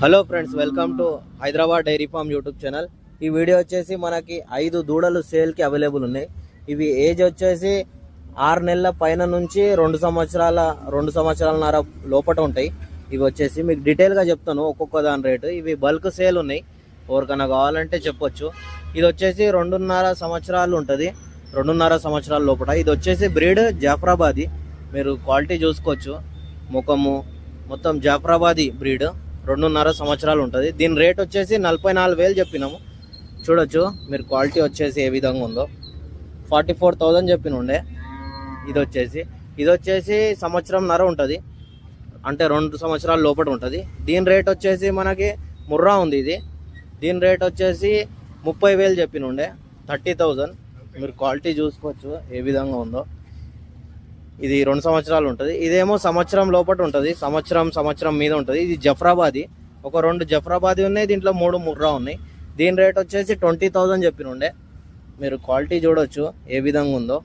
Hello friends welcome to Hyderabad dairy farm YouTube channel ఈ video వచ్చేసి మనకి ఐదు దూడలు సేల్కి అవైలబుల్ ఉన్నాయి. ఇవి ఏజ్ వచ్చేసి ఆరు నెలల పైన నుంచి రెండు సంవత్సరాల రెండు సంవత్సరాలన్నర లోపట ఉంటాయి. ఇవి వచ్చేసి మీకు డీటెయిల్గా చెప్తాను ఒక్కొక్క దాని రేటు ఇవి బల్క్ సేల్ ఉన్నాయి. ఎవరికైనా కావాలంటే చెప్పొచ్చు. ఇది వచ్చేసి రెండున్నర సంవత్సరాలు ఉంటుంది. రెండున్నర సంవత్సరాల లోపల ఇది వచ్చేసి బ్రీడ్ జాఫరాబాది మీరు క్వాలిటీ చూసుకోవచ్చు. ముఖము మొత్తం జాఫరాబాదీ బ్రీడ్ రెండున్నర సంవత్సరాలు ఉంటుంది. దీని రేట్ వచ్చేసి నలభై నాలుగు వేలు చెప్పినాము. చూడొచ్చు మీరు క్వాలిటీ వచ్చేసి ఏ విధంగా ఉందో. ఫార్టీ ఫోర్ థౌజండ్ చెప్పిన ఉండే ఇది వచ్చేసి ఇది వచ్చేసి సంవత్సరంన్నర ఉంటుంది. అంటే రెండు సంవత్సరాల లోపల ఉంటుంది. దీని రేట్ వచ్చేసి మనకి ముర్రా ఉంది ఇది. దీని రేట్ వచ్చేసి ముప్పై వేలు చెప్పిన ఉండే థర్టీ థౌజండ్ మీరు క్వాలిటీ చూసుకోవచ్చు ఏ విధంగా ఉందో. ఇది రెండు సంవత్సరాలు ఉంటుంది. ఇదేమో సంవత్సరం లోపల ఉంటుంది. సంవత్సరం సంవత్సరం మీద ఉంటుంది. ఇది జఫ్రాబాది. ఒక రెండు జఫ్రాబాది ఉన్నాయి దీంట్లో మూడు ముర్రా ఉన్నాయి. దీని రేట్ వచ్చేసి ట్వంటీ థౌజండ్ చెప్పిన ఉండే మీరు క్వాలిటీ చూడొచ్చు ఏ విధంగా ఉందో.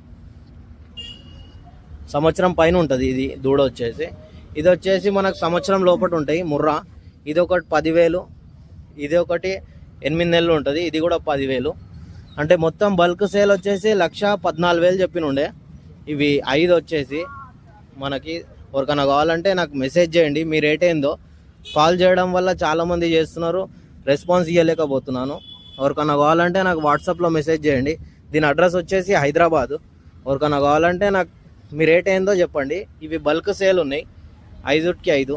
సంవత్సరం పైన ఉంటుంది ఇది దూడ వచ్చేసి. ఇది వచ్చేసి మనకు సంవత్సరం లోపల ఉంటాయి ముర్రా. ఇది ఒకటి పదివేలు. ఇది ఒకటి ఎనిమిది నెలలు ఉంటుంది. ఇది కూడా పదివేలు. అంటే మొత్తం బల్క్ సేల్ వచ్చేసి లక్ష పద్నాలుగు వేలు చెప్పినుండే. ఇవి ఐదు వచ్చేసి మనకి ఎవరికైనా కావాలంటే నాకు మెసేజ్ చేయండి. మీ రేట్ ఏందో కాల్ చేయడం వల్ల చాలామంది చేస్తున్నారు. రెస్పాన్స్ ఇవ్వలేకపోతున్నాను ఎవరికైనా కావాలంటే నాకు వాట్సాప్లో మెసేజ్ చేయండి. దీని అడ్రస్ వచ్చేసి హైదరాబాదు. ఎవరికైనా కావాలంటే నాకు మీ రేట్ ఏందో చెప్పండి. ఇవి బల్క్ సేల్ ఉన్నాయి. ఐదుకి ఐదు.